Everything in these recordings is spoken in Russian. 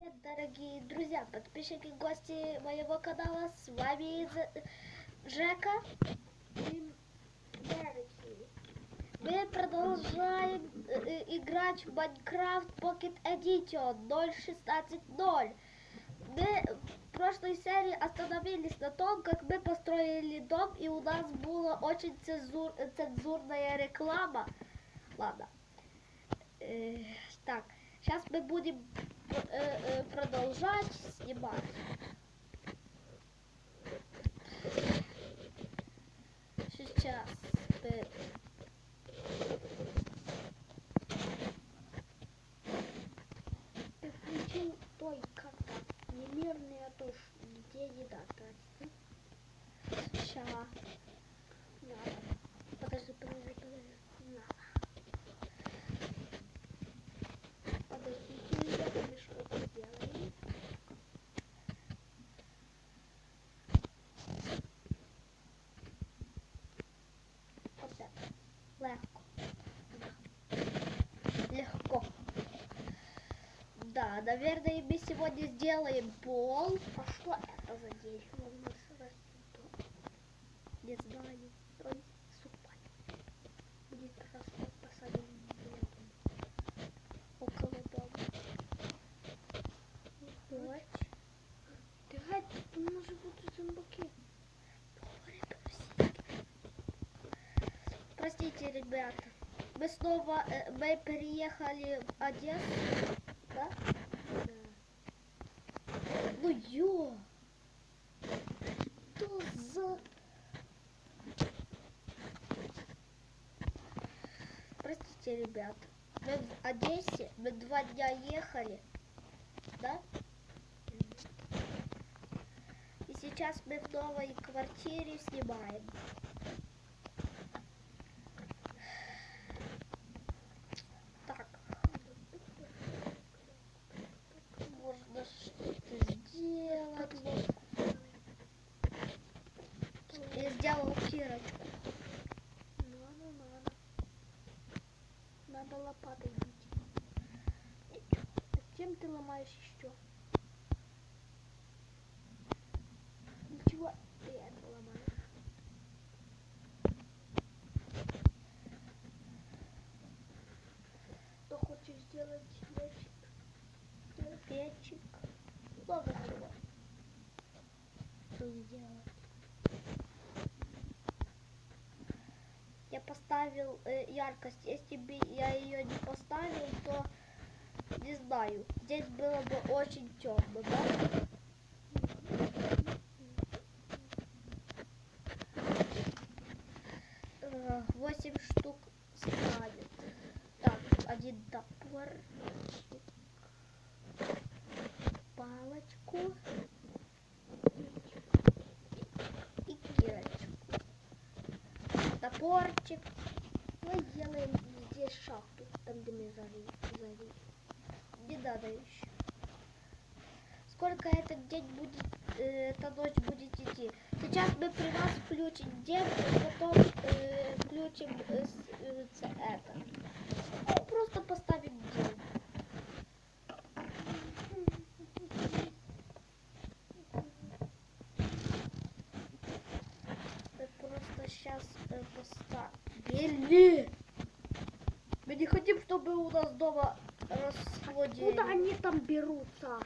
Привет, дорогие друзья, подписчики, гости моего канала. С вами З- Жека. И Мы продолжаем э, э, играть в Minecraft Pocket Edition 0.16.0. Мы в прошлой серии остановились на том, как мы построили дом, и у нас была очень цензур- цензурная реклама. Ладно. Э, так, сейчас мы будем продолжать снимать. Сейчас мы... Ты включил той как-то немирный, а то ж где еда тратится. Ща. Надо. Подожди, подожди, подожди. Надо. Подождите, ребята, мы что-то сделаем. Вот это. Легко. Легко. Да, наверное, мы сегодня сделаем пол. А что это за дерево у нас растет? тут? Не знаю. Простите, ребята. Мы снова, э, мы переехали в Одессу. Да? Ну ё! Что за... Простите, ребят. Мы в Одессе, мы два дня ехали. Да? И сейчас мы в новой квартире снимаем. Так. Можно что-то сделать. Я сделал кирочку. Надо, надо. Надо лопатой бить. Зачем ты ломаешь еще? Ничего ты это ломаешь. Что хочешь сделать ящик? Печик. Много чего. Что сделать? Я поставил э, яркость. Если бы я ее не поставил, то знаю. Здесь было бы очень темно, да? Э, Восемь штук ставит. Так, один топор. Палочку. И кирочку. Топорчик. Мы сделаем здесь шахту, там где мы зали. Не надо еще. Сколько этот день будет, э, эта ночь будет идти? Сейчас мы при вас включим день, потом э, включим э, э, это. Ну, просто поставим день. Сейчас э, поставим. Белье! Мы не хотим, чтобы у нас дома росло дерево. Куда они там берутся?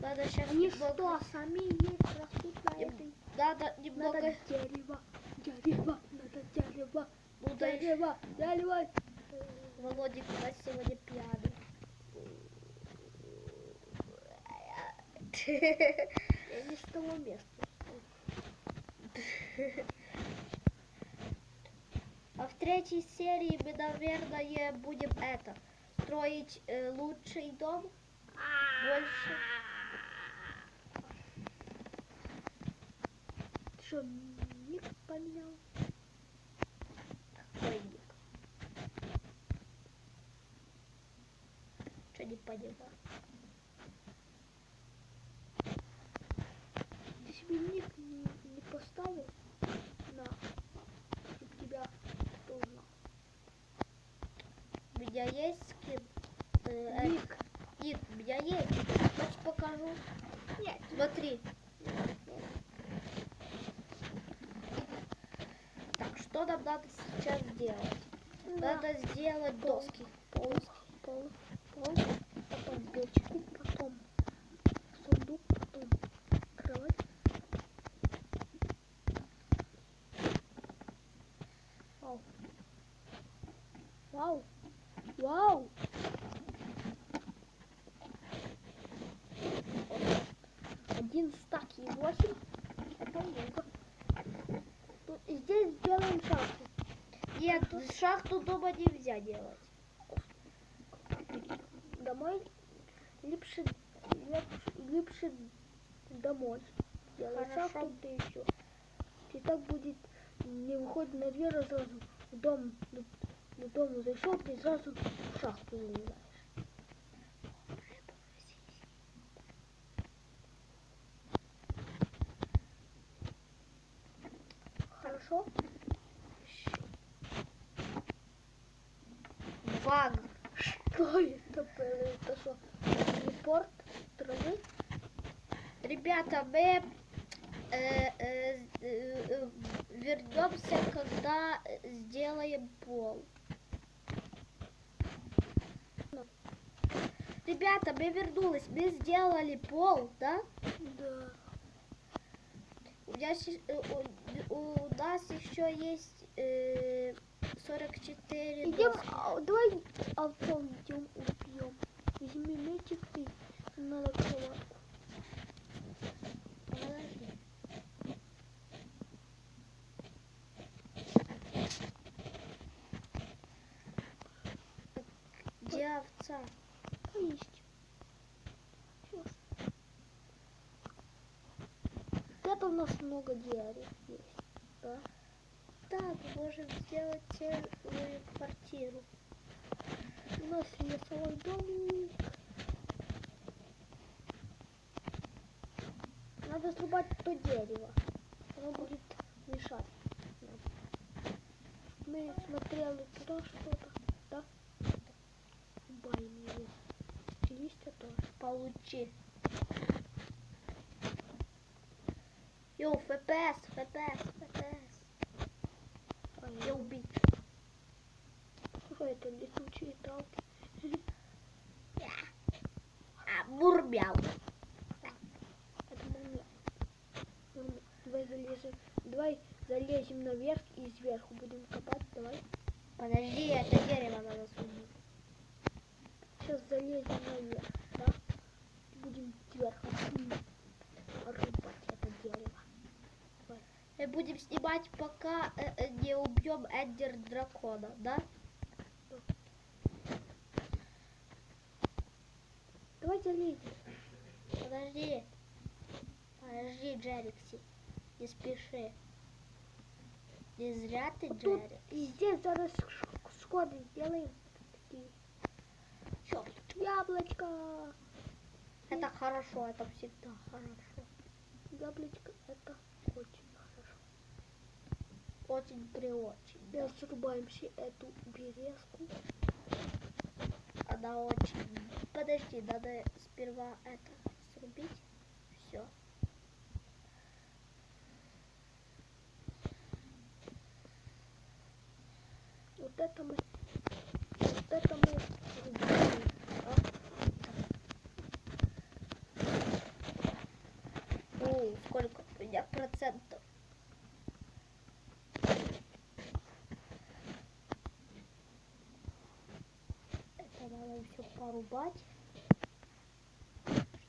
Надо сейчас Они немного... что, сами есть, растут на Нем- этой? Надо немного... Надо дерево, дерево, надо дерево, Ну, да, дерево, дерево. Володик у нас сегодня пьяный. Я не с того места. А в третьей серии мы, наверное, будем это строить э, лучший дом. Больше. Что, ник поменял? Какой ник? Что не понимаю? Ты себе ник не, не поставил? На, чтоб тебя кто узнал. У меня есть Ник, ник, у меня есть. Хочешь покажу? Нет. Смотри. Так, что нам надо сейчас сделать? Надо сделать доски. пол, пол, пол, потом печку, потом Один стак и восемь. Это много. Здесь сделаем шахту. Нет, шахту дома нельзя делать. домой липше, липше домой. Делай Хорошо. шахту, да все. И так будет не выходит на дверь, а сразу в дом, до, до дома зашел, ты сразу в шахту залезаешь. Хорошо? Баг. Что это было? Это что? Репорт травы? Ребята, мы э, э, э, вернемся, когда сделаем пол. Ребята, мы вернулись, мы сделали пол, да? Да. У, меня, э, у, у нас еще есть э, 44 Идем, доски. а, давай овцом идем убьем. Возьми мечик и надо кроватку. Подожди. Где овца? Есть. Это у нас много деревьев есть. Да? Мы можем сделать целую квартиру. У нас лесовой домик. Надо срубать то дерево. Оно будет мешать. Мы смотрели туда что-то. Да? Рубаем его. Листья тоже. Получи. Йоу, ФПС, ФПС, ФПС. Я убить. Это летучие талки? А. Молния. Давай залезем. Давай залезем наверх и сверху будем копать. Давай. Подожди, это дерево надо сунуть. Сейчас залезем наверх, да? Будем сверху рубать это дерево. Мы будем снимать, пока э, э, не убьем Эндер дракона, да? Залезем. Подожди. Подожди, Джерикси. Не спеши. Не зря ты, Вот тут Джерик. и здесь зараз сходы сделаем. Такие. Яблочко. Это хорошо, это всегда хорошо. Яблочко это очень хорошо. Очень при очень. Сейчас срубаем все эту березку. Она очень... Подожди, надо сперва это срубить. Все. Вот это мы, вот это мы рубаем. да? О, сколько у меня процентов? Это надо все порубать,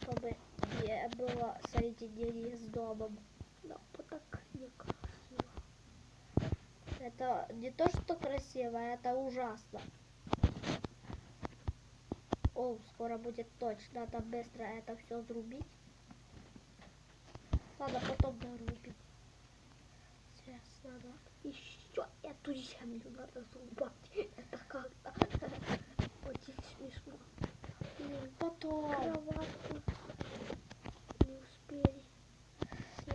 чтобы не было соединения с домом. Да, вот так некрасиво. Это не то, что красиво, это ужасно. О, скоро будет точно, надо быстро это все зарубить. Ладно, потом дорубим. Сейчас надо. Еще эту землю надо срубать. Это как-то очень смешно. Потом. кроватку не успели.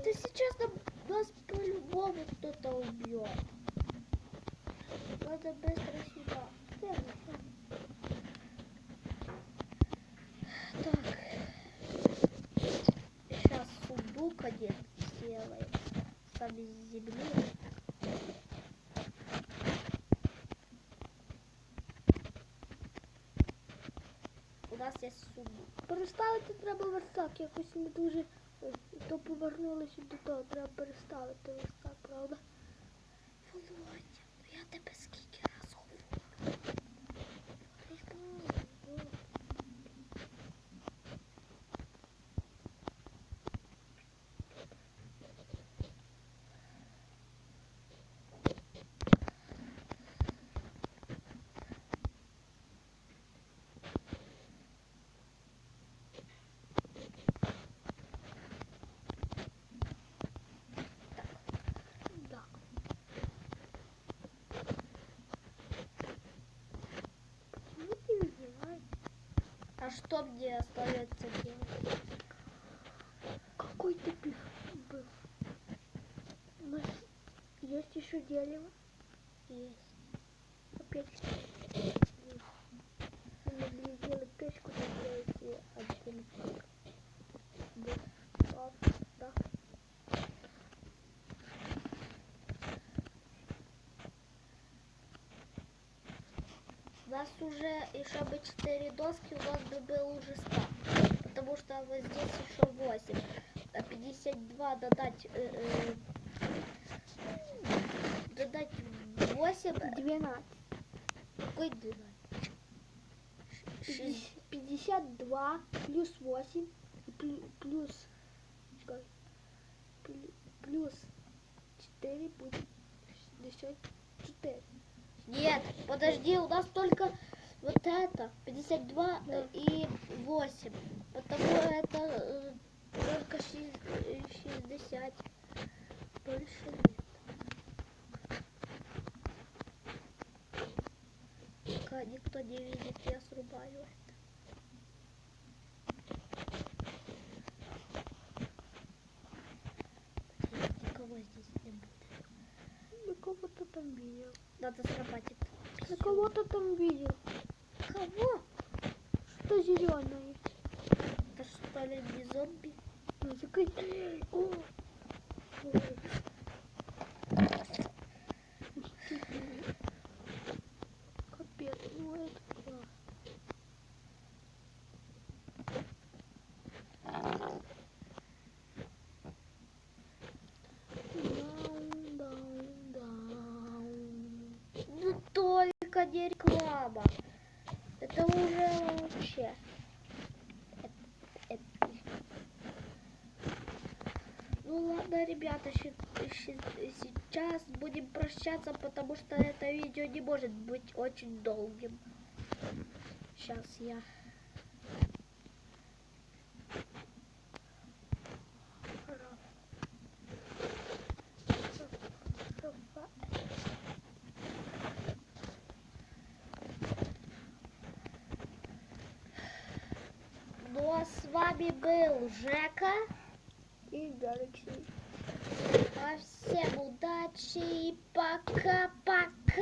Ты сейчас нам, нас по-любому кто-то убьет. Надо быстро сюда. Так, нас є сундук. Переставити треба верстак, якось не дуже е, то повернулися до того, треба переставити верстак, правда? Володя, ну я тебе скільки что мне остается делать? Какой ты был? У нас есть еще дерево. Есть. Опять. Мы могли сделать печку, но сделать один пак. Да. Пап, да. У нас уже еще бы 4 доски, у нас бы был уже 100. Потому что вот здесь еще 8. А 52 додать... э, э, додать 8... Двенадцать. Какой 12? Шесть- Пятьдесят два плюс восемь и плю- плюс чекай, плю- плюс четыре будет шестьдесят четыре. Нет, подожди, у нас только это, 52 Да. э, и 8. Потому это э, только ши- э, 60. Больше нет. Пока никто не видит, я срубаю это. Никого здесь не будет. Кого-то там видел. Надо срубать это. Я кого-то там видел. Кого? Что зеленое? Это что ли не зомби? Ну, такой... О! Ой. Капец, ну это. Ну только не реклама. Это уже вообще. Это- это- Ну ладно, ребята, сейчас будем прощаться, потому что это видео не может быть очень долгим. Сейчас я. Ну вами был Жека. И Алексей. А всем удачи и пока-пока.